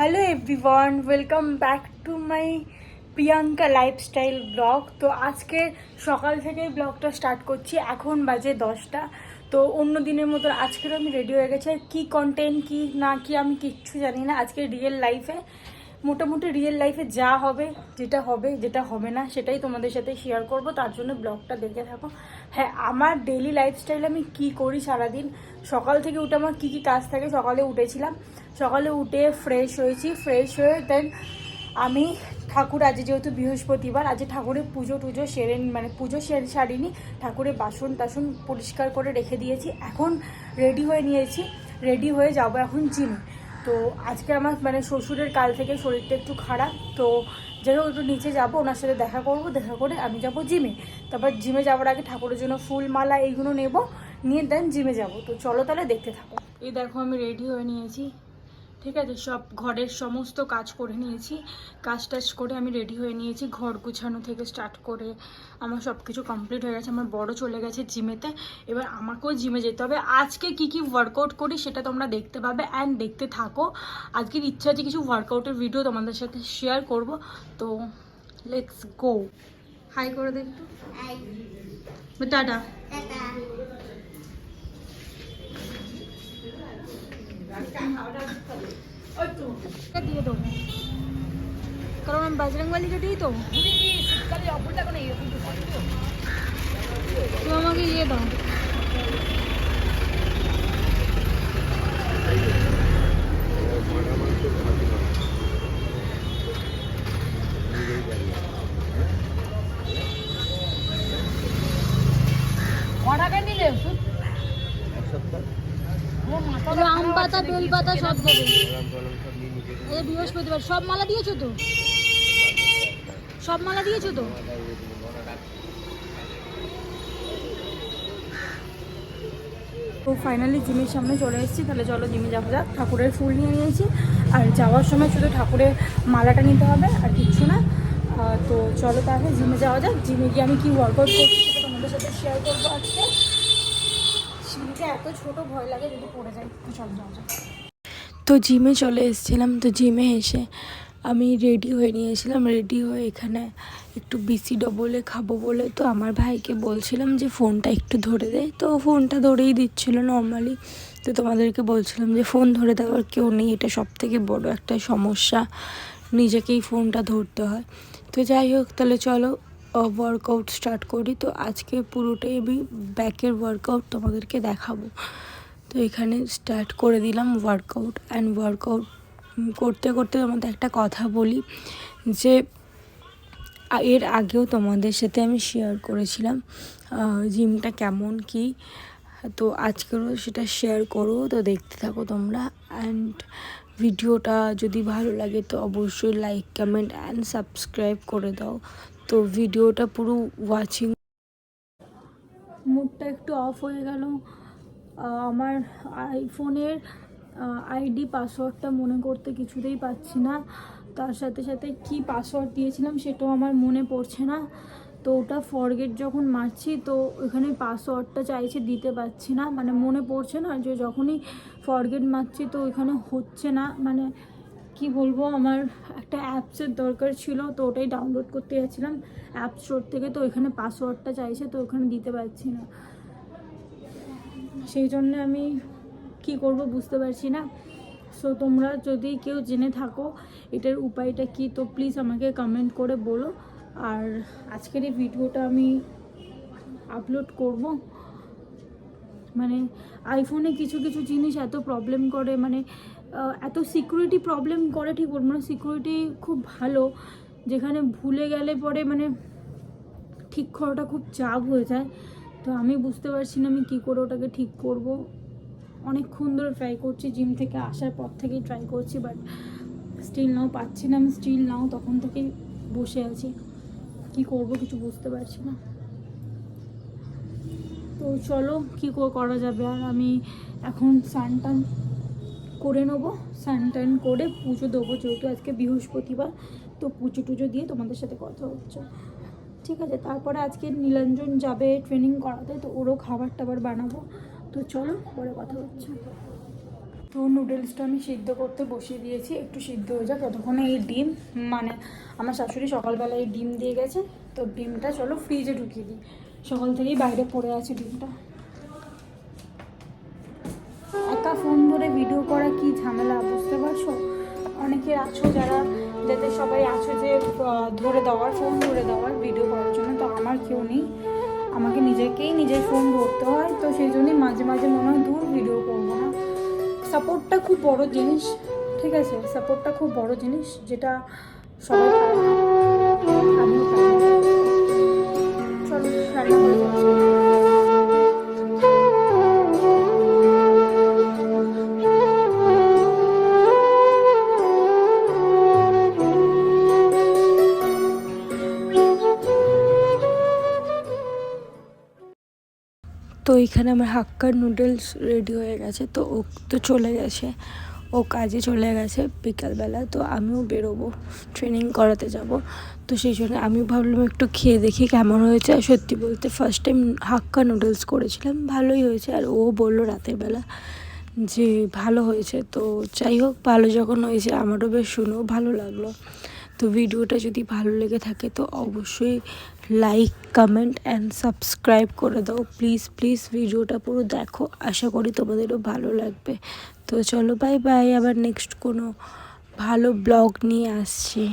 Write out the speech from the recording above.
Hello everyone welcome back to my Priyanka lifestyle blog তো আজকে সকাল থেকে ব্লগটা স্টার্ট করছি। এখন বাজে দশটা। তো অন্য দিনের মতো আজকের আমি রেডি হয়ে গেছি। আর কী কন্টেন্ট কী না, কি আমি কিচ্ছু জানি না। আজকে রিয়েল লাইফে মোটামুটি রিয়েল লাইফে যা হবে, যেটা হবে যেটা হবে না, সেটাই তোমাদের সাথে শেয়ার করব। তার জন্য ব্লগটা দেখে থাকো। হ্যাঁ আমার ডেলি লাইফস্টাইল আমি কি করি সারাদিন? সকাল থেকে উঠে আমার কী কী কাজ থাকে, সকালে উঠেছিলাম। সকালে উঠে ফ্রেশ হয়েছি। ফ্রেশ হয়ে দেন আমি ঠাকুর, আজ যেহেতু বৃহস্পতিবার, আজ ঠাকুরের পুজো টুজো সেরে মানে পুজো সেরে সারিনি। ঠাকুরের বাসন টাসন পরিষ্কার করে রেখে দিয়েছি। এখন রেডি হয়ে নিয়েছি। রেডি হয়ে যাব এখন জিমে। তো আজকে আমার মানে শ্বশুরের কাল থেকে শরীরটা একটু খারাপ, তো যাই হোক একটু নিচে যাব, ওনার সাথে দেখা করব, দেখা করে আমি যাব জিমে। তারপর জিমে যাওয়ার আগে ঠাকুরের জন্য ফুল মালা এইগুলো নেব, নিয়ে দেন জিমে যাব। তো চলো তাহলে দেখতে থাকো। এই দেখো আমি রেডি হয়ে নিয়েছি। ঠিক আছে সব ঘরের সমস্ত কাজ করে নিয়েছি। কাজ টাজ করে আমি রেডি হয়ে নিয়েছি ঘর গুছানো থেকে স্টার্ট করে আমার সব কিছু কমপ্লিট হয়ে গেছে। আমার বড় চলে গেছে জিমেতে এবার আমাকেও জিমে যেতে হবে। আজকে কি কি ওয়ার্কআউট করি সেটা তোমরা দেখতে পাবে অ্যান্ড দেখতে থাকো। আজকের ইচ্ছা আছে কিছু ওয়ার্কআউটের ভিডিও তোমাদের সাথে শেয়ার করব। তো লেটস গো হাই করে দে একটু টাটা। দিয়ে দেবো কারণ আমি বাজরংবালিকে দিই তো। তুমি আমাকে ইয়ে দাও। এগুলো আম পাতা বেল পাতা, সব দেবে। বৃহস্পতিবার। সব মালা দিয়েছ তো? সব মালা দিয়েছ তো? তো ফাইনালি জিমের সামনে চলে এসেছি। তাহলে চলো জিমে যাব যাক। ঠাকুরের ফুল নিয়ে নিয়েছি। আর যাওয়ার সময় শুধু ঠাকুরের মালাটা নিতে হবে আর কিচ্ছু না। তো চলো তাহলে জিমে যাওয়া যাক। জিমে গিয়ে আমি কি ওয়ার্কআউট করছি সেটা তোমাদের সাথে শেয়ার করব আজকে। এত ছোট ভয় লাগে যদি পড়ে যায় তো জিমে চলে এসেছিলাম, তো জিমে এসে আমি রেডি হয়ে নিয়েছিলাম। রেডি হয়ে এখানে একটু বিসি ডবলে খাব বলে তো আমার ভাইকে বলছিলাম যে, ফোনটা একটু ধরে দে। তো ফোনটা ধরেই দিচ্ছিল নর্মালি তো তোমাদেরকে বলছিলাম যে, ফোন ধরে দেওয়ার কেউ নেই, এটা সব থেকে বড় একটা সমস্যা। নিজেকেই ফোনটা ধরতে হয়। তো যাই হোক, তাহলে চলো ওয়ার্কআউট স্টার্ট করি। তো আজকে পুরোটাই আমি ব্যাকের ওয়ার্কআউট তোমাদেরকে দেখাবো। তো এখানে স্টার্ট করে দিলাম ওয়ার্কআউট অ্যান্ড ওয়ার্কআউট করতে করতে তোমাদের একটা কথা বলি যে এর আগেও তোমাদের সাথে আমি শেয়ার করেছিলাম জিমটা কেমন কি। তো আজকেরও সেটা শেয়ার করো, তো দেখতে থাকো তোমরা। অ্যান্ড ভিডিওটা যদি ভালো লাগে তো অবশ্যই লাইক কমেন্ট অ্যান্ড সাবস্ক্রাইব করে দাও। তো ভিডিওটা পুরো ওয়াচিং মুডটা একটু অফ হয়ে গেল। আমার আইফোনের আইডি পাসওয়ার্ডটা মনে করতে কিছুতেই পাচ্ছি না। তার সাথে সাথে কি পাসওয়ার্ড দিয়েছিলাম সেটাও আমার মনে পড়ছে না। তো ওটা ফরগেট যখন মারছি, তো ওখানে পাসওয়ার্ডটা চাইছে দিতে পারছি না। মানে মনে পড়ছে না যে যখনই ফরগেট মারছি, তো ওইখানে হচ্ছে না। মানে কি বলব, আমার একটা অ্যাপসের দরকার ছিল, তো ওটাই ডাউনলোড করতে যাচ্ছিলাম। অ্যাপ স্টোর থেকে তো ওইখানে পাসওয়ার্ডটা চাইছে, তো ওখানে দিতে পারছি না। সেই জন্য আমি কি করব বুঝতে পারছি না। সো তোমরা যদি কেউ জেনে থাকো, এটার উপায়টা কি? তো প্লিজ আমাকে কমেন্ট করে বলো। আর আজকের এই ভিডিওটা আমি আপলোড করব। মানে আইফোনে কিছু কিছু জিনিস এত প্রবলেম করে মানে এত সিকিউরিটি প্রবলেম করে, ঠিক বলব না সিকিউরিটি খুব ভালো, যেখানে ভুলে গেলে পরে মানে ঠিক করাটা খুব চাপ হয়ে যায়। তো আমি বুঝতে পারছি না আমি কী করে ওটাকে ঠিক করব। অনেকক্ষণ ধরে ট্রাই করছি জিম থেকে আসার পর থেকেই ট্রাই করছি বাট স্টিল নাও পাচ্ছি না আমি স্টিল নাও, তখন থেকেই বসে আছি। কি করব কিছু বুঝতে পারছি না। তো চলো কী করে যাবে? আর আমি এখন স্নান টান করে নেব। স্নান টান করে পুজো দেবো, যেহেতু আজকে বৃহস্পতিবার। তো পুজো টুজো দিয়ে তোমাদের সাথে কথা হচ্ছে। ঠিক আছে, তারপরে আজকে নীলাঞ্জন যাবে ট্রেনিং করাতে, তো ওরও খাবার টাবার বানাবো। তো চলো পরে কথা হচ্ছে। তো নুডলসটা আমি সিদ্ধ করতে বসিয়ে দিয়েছি। একটু সিদ্ধ হয়ে যাক। ততক্ষণে এই ডিম মানে আমার শাশুড়ি সকালবেলা এই ডিম দিয়ে গেছে। তো ডিমটা চলো ফ্রিজে ঢুকিয়ে দিই। সকাল থেকেই বাইরে পড়ে আছে ডিমটা। একা ফোন ধরে ভিডিও করা কি ঝামেলা, বুঝতে পারছ? অনেকে আছো যারা, যাদের সবাই আছো যে ধরে দেওয়ার ফোন ধরে দেওয়ার ভিডিও করার জন্য, তো আমার কেউ নেই। আমাকে নিজেকেই নিজের ফোন ধরতে হয়, তো সেই জন্যই মাঝে মাঝে মনে হয় দূর ভিডিও করব না। সাপোর্টটা খুব বড় জিনিস, ঠিক আছে? সাপোর্টটা খুব বড় জিনিস যেটা সবাই পায় চলো রান্না তো এখানে আমার হাক্কার নুডলস রেডি হয়ে গেছে, তো ও তো চলে গেছে। ও কাজে চলে গেছে বিকালবেলা, তো আমিও বেরোবো ট্রেনিং করাতে যাব। তো সেই জন্য আমি ভাবলাম একটু খেয়ে দেখি কেমন হয়েছে। আর সত্যি বলতে ফার্স্ট টাইম হাক্কা নুডলস করেছিলাম, ভালোই হয়েছে। আর ও বলল রাতের বেলা যে ভালো হয়েছে, তো যাই হোক, ভালো যখন হয়েছে আমারও বেশ শুনেও ভালো লাগল। তো ভিডিওটা যদি ভালো লেগে থাকে, তো অবশ্যই লাইক কমেন্ট অ্যান্ড সাবস্ক্রাইব করে দাও। প্লিজ প্লিজ ভিডিওটা পুরো দেখো। আশা করি তোমাদেরও ভালো লাগবে। তো চলো বাই বাই আবার নেক্সট কোনো ভালো ব্লগ নিয়ে আসছি।